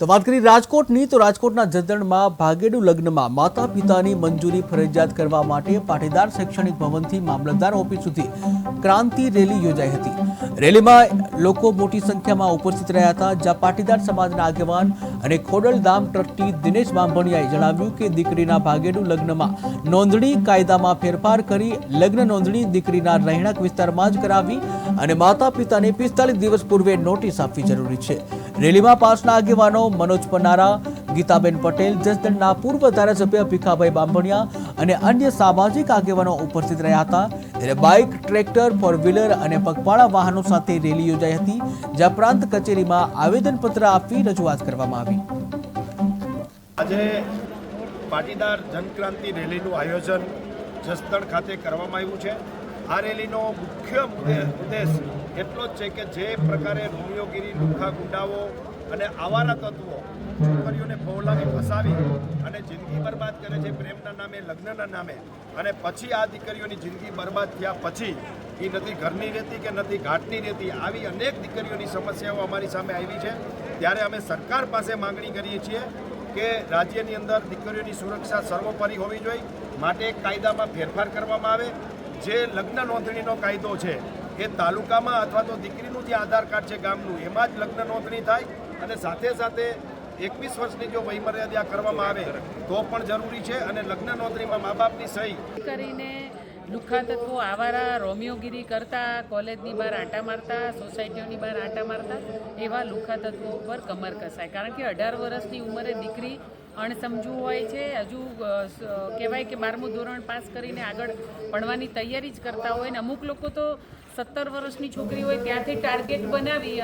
તો વાત કરી રાજકોટની, તો રાજકોટના જસદણમાં ભાગેડુ લગ્નમાં માતા પિતાની મંજૂરી ફરજિયાત કરવા માટે પાટીદાર શૈક્ષણિક ભવનથી મામલતદાર ઓફિસ સુધી ક્રાંતિ રેલી યોજાઈ હતી. રેલીમાં લોકો મોટી સંખ્યામાં ઉપસ્થિત રહ્યા હતા, જ્યાં પાટીદાર સમાજના આગેવાન અને ખોડલધામ ટ્રસ્ટી દિનેશ બાંભણિયાએ જણાવ્યું કે દીકરીના ભાગેડુ લગ્નમાં નોંધણી કાયદામાં ફેરફાર કરી લગ્ન નોંધણી દીકરીના રહેણાંક વિસ્તારમાં જ કરાવી અને માતા પિતાને પિસ્તાલીસ દિવસ પૂર્વે નોટિસ આપવી જરૂરી છે. રેલીમાં પાસના આગેવાનો મનોજ પનારા ગીતાબેન પટેલ, જસદણના પૂર્વ ધારાસભ્ય ભીખાભાઈ બાંભણિયા અને અન્ય સામાજિક આગેવાનો ઉપસ્થિત રહ્યા હતા. ત્યારે બાઇક, ટ્રેક્ટર ફોર વ્હીલર અને પગપાળા વાહનો સાથે રેલી યોજાઈ હતી, જ્યાં પ્રાંત કચેરીમાં આવેદનપત્ર આપી રજૂઆત કરવામાં આવી. આજે પાટીદાર જનક્રાંતિ રેલીનું આયોજન જસદણ ખાતે કરવામાં આવ્યું છે. આ રેલીનો મુખ્ય ઉદ્દેશ એટલો જ છે કે જે પ્રકારે રોમિયોગીરી, લુખા ગુંડાઓ અને આવારા તત્વો છોકરીઓને ફોલાવી ફસાવી અને જિંદગી બરબાદ કરે છે પ્રેમના નામે, લગ્નના નામે અને પછી આ દીકરીઓની જિંદગી બરબાદ થયા પછી એ નથી ઘરની રહેતી કે નથી ઘાટની રહેતી, આવી અનેક દીકરીઓની સમસ્યાઓ અમારી સામે આવી છે. ત્યારે અમે સરકાર પાસે માંગણી કરીએ છીએ કે રાજ્યની અંદર દીકરીઓની સુરક્ષા સર્વોપરી હોવી જોઈએ. માટે કાયદામાં ફેરફાર કરવામાં આવે. જે લગ્ન નોંધણીનો કાયદો છે એ તાલુકામાં અથવા તો દીકરીનું જે આધાર કાર્ડ છે ગામનું, એમાં જ લગ્ન નોંધણી થાય અને સાથે સાથે એકવીસ વર્ષની જો વયમર્યાદા કરવામાં આવે તો પણ જરૂરી છે અને લગ્ન નોંધણીમાં મા બાપની સહી. કરીને લુખ્ખા તત્વો આવારા, રોમિયોગીરી કરતા, કોલેજની બહાર આંટા મારતા, સોસાયટીઓની બહાર આંટા મારતા, એવા લુખ્ખા તત્વો ઉપર કમર કસાય. કારણ કે અઢાર વર્ષની ઉંમરે દીકરી અણસમજુ હોય છે, હજુ કહેવાય કે બારમું ધોરણ પાસ કરીને આગળ ભણવાની તૈયારી જ કરતા હોય ને અમુક લોકો તો સત્તર વર્ષની છોકરી હોય ત્યાંથી ટાર્ગેટ બનાવી